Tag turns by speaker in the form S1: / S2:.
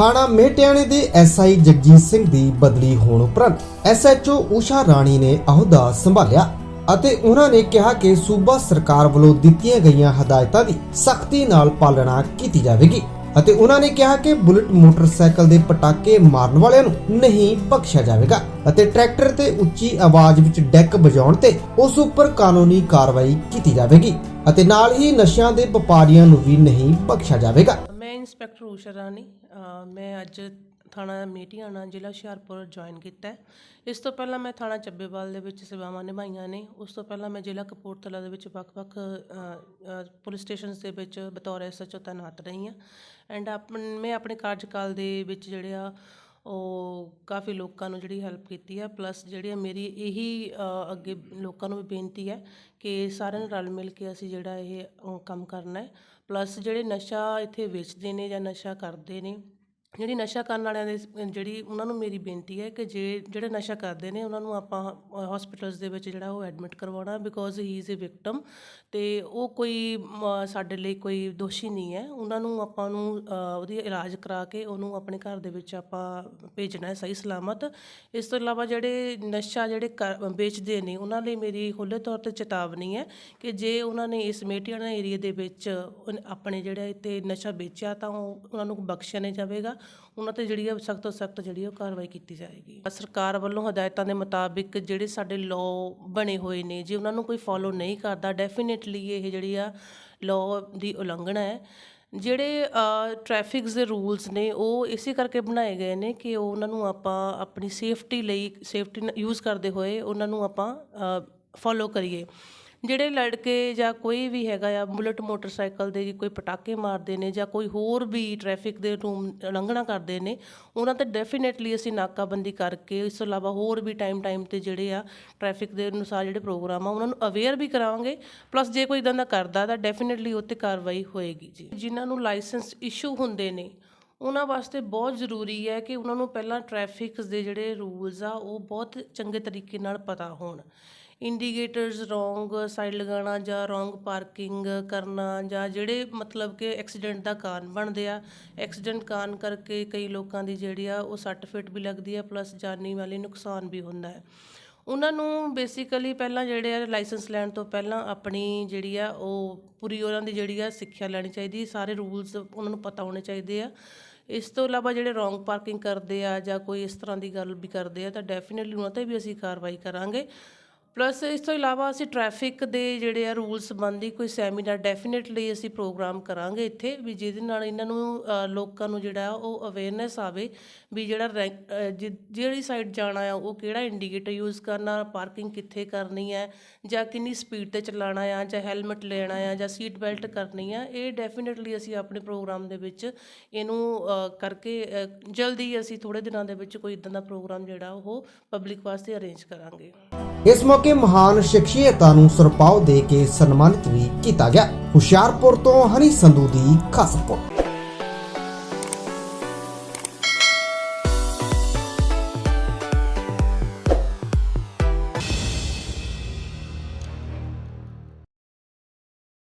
S1: ਥਾਣਾ ਮੇਟਿਆਣੇ ਦੇ ਐਸਆਈ ਜਗਜੀਤ ਸਿੰਘ ਦੀ ਬਦਲੀ ਹੋਣ ਉਪਰੰਤ ਐਸਐਚਓ ਊਸ਼ਾ ਰਾਣੀ ਨੇ ਅਹੁਦਾ ਸੰਭਾਲਿਆ ਅਤੇ ਉਹਨਾਂ ਨੇ ਕਿਹਾ ਕਿ ਸੂਬਾ ਸਰਕਾਰ ਵੱਲੋਂ ਦਿੱਤੀਆਂ ਗਈਆਂ ਹਦਾਇਤਾਂ ਦੀ ਸਖਤੀ ਨਾਲ ਪਾਲਣਾ ਕੀਤੀ ਜਾਵੇਗੀ ਅਤੇ ਉਹਨਾਂ ਨੇ ਕਿਹਾ ਕਿ ਬੁਲਟ ਮੋਟਰਸਾਈਕਲ ਦੇ ਪਟਾਕੇ ਮਾਰਨ ਵਾਲਿਆਂ ਨੂੰ ਨਹੀਂ ਬਖਸ਼ਿਆ ਜਾਵੇਗਾ ਅਤੇ ਟਰੈਕਟਰ ਤੇ ਉੱਚੀ ਆਵਾਜ਼ ਵਿੱਚ ਡੈਕ ਵਜਾਉਣ ਤੇ ਉਸ ਉੱਪਰ ਕਾਨੂੰਨੀ ਕਾਰਵਾਈ ਕੀਤੀ ਜਾਵੇਗੀ ਅਤੇ ਨਾਲ ਹੀ ਨਸ਼ਿਆਂ ਦੇ ਵਪਾਰੀਆਂ ਨੂੰ ਵੀ ਨਹੀਂ ਬਖਸ਼ਿਆ ਜਾਵੇਗਾ।
S2: ਇੰਸਪੈਕਟਰ ਊਸ਼ਾ ਰਾਣੀ ਮੈਂ ਅੱਜ ਥਾਣਾ ਮੀਟੀਆਣਾ ਜ਼ਿਲ੍ਹਾ ਹੁਸ਼ਿਆਰਪੁਰ ਜੁਆਇਨ ਕੀਤਾ ਇਸ ਤੋਂ ਪਹਿਲਾਂ ਮੈਂ ਥਾਣਾ ਚੱਬੇਵਾਲ ਦੇ ਵਿੱਚ ਸੇਵਾਵਾਂ ਨਿਭਾਈਆਂ ਨੇ। ਉਸ ਤੋਂ ਪਹਿਲਾਂ ਮੈਂ ਜ਼ਿਲ੍ਹਾ ਕਪੂਰਥਲਾ ਦੇ ਵਿੱਚ ਵੱਖ-ਵੱਖ ਪੁਲਿਸ ਸਟੇਸ਼ਨਸ ਦੇ ਵਿੱਚ ਬਤੌਰ ਐਸਐਚਓ ਤੈਨਾਤ ਰਹੀ ਹਾਂ। ਐਂਡ ਆਪਣ ਮੈਂ ਆਪਣੇ ਕਾਰਜਕਾਲ ਦੇ ਵਿੱਚ ਜਿਹੜੇ ਆ, ਉਹ ਕਾਫੀ ਲੋਕਾਂ ਨੂੰ ਜਿਹੜੀ ਹੈਲਪ ਕੀਤੀ ਹੈ। ਪਲੱਸ ਜਿਹੜੀ ਮੇਰੀ ਇਹੀ ਅੱਗੇ ਲੋਕਾਂ ਨੂੰ ਵੀ ਬੇਨਤੀ ਹੈ ਕਿ ਸਾਰਿਆਂ ਨੂੰ ਰਲ ਮਿਲ ਕੇ ਅਸੀਂ ਜਿਹੜਾ ਇਹ ਕੰਮ ਕਰਨਾ ਹੈ। ਪਲੱਸ ਜਿਹੜੇ ਨਸ਼ਾ ਇੱਥੇ ਵੇਚਦੇ ਨੇ ਜਾਂ ਨਸ਼ਾ ਕਰਦੇ ਨੇ ਜਿਹੜੀ ਨਸ਼ਾ ਕਰਨ ਵਾਲਿਆਂ ਦੇ ਜਿਹੜੀ ਉਹਨਾਂ ਨੂੰ ਮੇਰੀ ਬੇਨਤੀ ਹੈ ਕਿ ਜੇ, ਜਿਹੜੇ ਨਸ਼ਾ ਕਰਦੇ ਨੇ, ਉਹਨਾਂ ਨੂੰ ਆਪਾਂ ਹਸਪੀਟਲਸ ਦੇ ਵਿੱਚ ਜਿਹੜਾ ਉਹ ਐਡਮਿਟ ਕਰਵਾਉਣਾ because he is a victim ਤੇ ਉਹ ਕੋਈ ਸਾਡੇ ਲਈ ਕੋਈ ਦੋਸ਼ੀ ਨਹੀਂ ਹੈ। ਉਹਨਾਂ ਨੂੰ ਆਪਾਂ ਨੂੰ ਉਹਦੀ ਇਲਾਜ ਕਰਾ ਕੇ ਉਹਨੂੰ ਆਪਣੇ ਘਰ ਦੇ ਵਿੱਚ ਆਪਾਂ ਭੇਜਣਾ ਹੈ ਸਹੀ ਸਲਾਮਤ। ਇਸ ਤੋਂ ਇਲਾਵਾ ਜਿਹੜੇ ਨਸ਼ਾ ਜਿਹੜੇ ਕਰ- ਵੇਚਦੇ ਨੇ, ਉਹਨਾਂ ਲਈ ਮੇਰੀ ਖੁੱਲ੍ਹੇ ਤੌਰ ਤੇ ਚੇਤਾਵਨੀ ਹੈ ਕਿ ਜੇ ਉਹਨਾਂ ਨੇ ਇਸ ਮੇਟੀਆਣਾ ਏਰੀਆ ਦੇ ਵਿੱਚ ਆਪਣੇ ਜਿਹੜਾ ਇੱਥੇ ਨਸ਼ਾ ਵੇਚਿਆ ਤਾਂ ਉਹ, ਉਹਨਾਂ ਨੂੰ ਬਖਸ਼ਿਆ ਨਹੀਂ ਜਾਵੇਗਾ। ਉਹਨਾਂ ਤੇ ਜਿਹੜੀ ਸਖਤ ਤੋਂ ਸਖਤ ਜਿਹੜੀ ਉਹ ਕਾਰਵਾਈ ਕੀਤੀ ਜਾਏਗੀ। ਸਰਕਾਰ ਵੱਲੋਂ ਹਦਾਇਤਾਂ ਦੇ ਮੁਤਾਬਿਕ ਜਿਹੜੇ ਸਾਡੇ ਲਾਅ ਬਣੇ ਹੋਏ ਨੇ, ਜੇ ਉਹਨਾਂ ਨੂੰ ਕੋਈ ਫੋਲੋ ਨਹੀਂ ਕਰਦਾ ਡੈਫੀਨਿਟਲੀ ਇਹ ਜਿਹੜੀ ਆ ਲਾਅ ਦੀ ਉਲੰਘਣਾ ਹੈ। ਜਿਹੜੇ ਟ੍ਰੈਫਿਕਸ ਦੇ ਰੂਲਸ ਨੇ, ਉਹ ਇਸੇ ਕਰਕੇ ਬਣਾਏ ਗਏ ਨੇ ਕਿ ਉਹਨਾਂ ਨੂੰ ਆਪਾਂ ਆਪਣੀ ਸੇਫਟੀ ਲਈ ਸੇਫਟੀ ਯੂਜ਼ ਕਰਦੇ ਹੋਏ ਉਹਨਾਂ ਨੂੰ ਆਪਾਂ ਫੋਲੋ ਕਰੀਏ। ਜਿਹੜੇ ਲੜਕੇ ਜਾਂ ਕੋਈ ਵੀ ਹੈਗਾ ਆ, ਬੁਲਟ ਮੋਟਰਸਾਈਕਲ ਦੇ ਕੋਈ ਪਟਾਕੇ ਮਾਰਦੇ ਨੇ ਜਾਂ ਕੋਈ ਹੋਰ ਵੀ ਟ੍ਰੈਫਿਕ ਦੇ ਰੂਮ ਉਲੰਘਣਾ ਕਰਦੇ ਨੇ, ਉਹਨਾਂ ਤੇ ਡੈਫੀਨੇਟਲੀ ਅਸੀਂ ਨਾਕਾਬੰਦੀ ਕਰਕੇ ਇਸ ਤੋਂ ਇਲਾਵਾ ਹੋਰ ਵੀ ਟਾਈਮ ਟਾਈਮ ਤੇ ਜਿਹੜੇ ਆ ਟ੍ਰੈਫਿਕ ਦੇ ਅਨੁਸਾਰ ਜਿਹੜੇ ਪ੍ਰੋਗਰਾਮ ਆ, ਉਹਨਾਂ ਨੂੰ ਅਵੇਅਰ ਵੀ ਕਰਾਵਾਂਗੇ ਪਲੱਸ ਜੇ ਕੋਈ ਇਦਾਂ ਦਾ ਕਰਦਾ ਤਾਂ ਡੈਫੀਨੇਟਲੀ ਉੱਤੇ ਕਾਰਵਾਈ ਹੋਏਗੀ ਜੀ। ਜਿਨ੍ਹਾਂ ਨੂੰ ਲਾਇਸੈਂਸ ਇਸ਼ੂ ਹੁੰਦੇ ਨੇ, ਉਹਨਾਂ ਵਾਸਤੇ ਬਹੁਤ ਜ਼ਰੂਰੀ ਹੈ ਕਿ ਉਹਨਾਂ ਨੂੰ ਪਹਿਲਾਂ ਟ੍ਰੈਫਿਕ ਦੇ ਜਿਹੜੇ ਰੂਲਸ ਆ, ਉਹ ਬਹੁਤ ਚੰਗੇ ਤਰੀਕੇ ਨਾਲ ਪਤਾ ਹੋਣ। ਇੰਡੀਕੇਟਰਸ ਰੋਂਗ, ਸਾਈਡ ਲਗਾਉਣਾ ਜਾਂ ਰੋਂਗ ਪਾਰਕਿੰਗ ਕਰਨਾ ਜਾਂ ਜਿਹੜੇ ਮਤਲਬ ਕਿ ਐਕਸੀਡੈਂਟ ਦਾ ਕਾਰਨ ਬਣਦੇ ਆ, ਐਕਸੀਡੈਂਟ ਕਾਰਨ ਕਰਕੇ ਕਈ ਲੋਕਾਂ ਦੀ ਜਿਹੜੀ ਆ ਉਹ ਸੱਟ ਫਿੱਟ ਵੀ ਲੱਗਦੀ ਆ, ਪਲੱਸ ਜਾਨੀ ਵਾਲੀ ਨੁਕਸਾਨ ਵੀ ਹੁੰਦਾ ਹੈ। ਉਹਨਾਂ ਨੂੰ ਬੇਸਿਕਲੀ ਪਹਿਲਾਂ ਜਿਹੜੇ ਆ ਲਾਇਸੈਂਸ ਲੈਣ ਤੋਂ ਪਹਿਲਾਂ ਆਪਣੀ ਜਿਹੜੀ ਆ ਉਹ ਪੂਰੀ ਉਹਨਾਂ ਦੀ ਜਿਹੜੀ ਆ ਸਿੱਖਿਆ ਲੈਣੀ ਚਾਹੀਦੀ ਸਾਰੇ ਰੂਲਸ ਉਹਨਾਂ ਨੂੰ ਪਤਾ ਹੋਣੇ ਚਾਹੀਦੇ ਆ। ਇਸ ਤੋਂ ਇਲਾਵਾ ਜਿਹੜੇ ਰੋਂਗ ਪਾਰਕਿੰਗ ਕਰਦੇ ਆ ਜਾਂ ਕੋਈ ਇਸ ਤਰ੍ਹਾਂ ਦੀ ਗੱਲ ਵੀ ਕਰਦੇ ਆ ਤਾਂ ਡੈਫੀਨਿਟਲੀ ਉਹਨਾਂ ਤੇ ਵੀ ਅਸੀਂ ਕਾਰਵਾਈ ਕਰਾਂਗੇ। ਪਲੱਸ ਇਸ ਤੋਂ ਇਲਾਵਾ ਅਸੀਂ ਟ੍ਰੈਫਿਕ ਦੇ ਜਿਹੜੇ ਆ ਰੂਲ ਸੰਬੰਧੀ ਕੋਈ ਸੈਮੀਨਾਰ ਡੈਫੀਨਿਟਲੀ ਅਸੀਂ ਪ੍ਰੋਗਰਾਮ ਕਰਾਂਗੇ ਇੱਥੇ ਵੀ ਜਿਹਦੇ ਨਾਲ ਇਹਨਾਂ ਨੂੰ ਲੋਕਾਂ ਨੂੰ ਜਿਹੜਾ ਉਹ ਅਵੇਅਰਨੈਸ ਆਵੇ ਵੀ ਜਿਹੜਾ ਰੈਂਕ- ਜਿ- ਜਿਹੜੀ ਸਾਈਡ ਜਾਣਾ ਆ ਉਹ ਕਿਹੜਾ ਇੰਡੀਕੇਟਰ ਯੂਜ਼ ਕਰਨਾ ਪਾਰਕਿੰਗ ਕਿੱਥੇ ਕਰਨੀ ਹੈ ਜਾਂ ਕਿੰਨੀ ਸਪੀਡ ਤੇ ਚਲਾਉਣਾ ਆ ਜਾਂ ਹੈਲਮਟ ਲੈਣਾ ਆ ਜਾਂ ਸੀਟ ਬੈਲਟ ਕਰਨੀ ਆ, ਇਹ ਡੈਫੀਨਿਟਲੀ ਅਸੀਂ ਆਪਣੇ ਪ੍ਰੋਗਰਾਮ ਦੇ ਵਿੱਚ ਇਹਨੂੰ ਕਰਕੇ ਜਲਦੀ ਅਸੀਂ ਥੋੜੇ ਦਿਨਾਂ ਦੇ ਵਿੱਚ ਕੋਈ ਇਦਾਂ ਦਾ ਪ੍ਰੋਗਰਾਮ ਜਿਹੜਾ ਉਹ ਪਬਲਿਕ ਵਾਸਤੇ ਅਰੇਂਜ ਕਰਾਂਗੇ।
S1: ਇਸ ਮੌਕੇ ਮਹਾਨ ਸ਼ਖਸੀਅਤਾਂ ਨੂੰ ਸਰਪਾਉ ਦੇ ਕੇ ਸਨਮਾਨਿਤ ਵੀ ਕੀਤਾ ਗਿਆ। ਹੁਸ਼ਿਆਰਪੁਰ ਤੋਂ ਹਨੀ ਸੰਧੂ ਦੀ ਖਾਸ ਰਿਪੋਰਟ।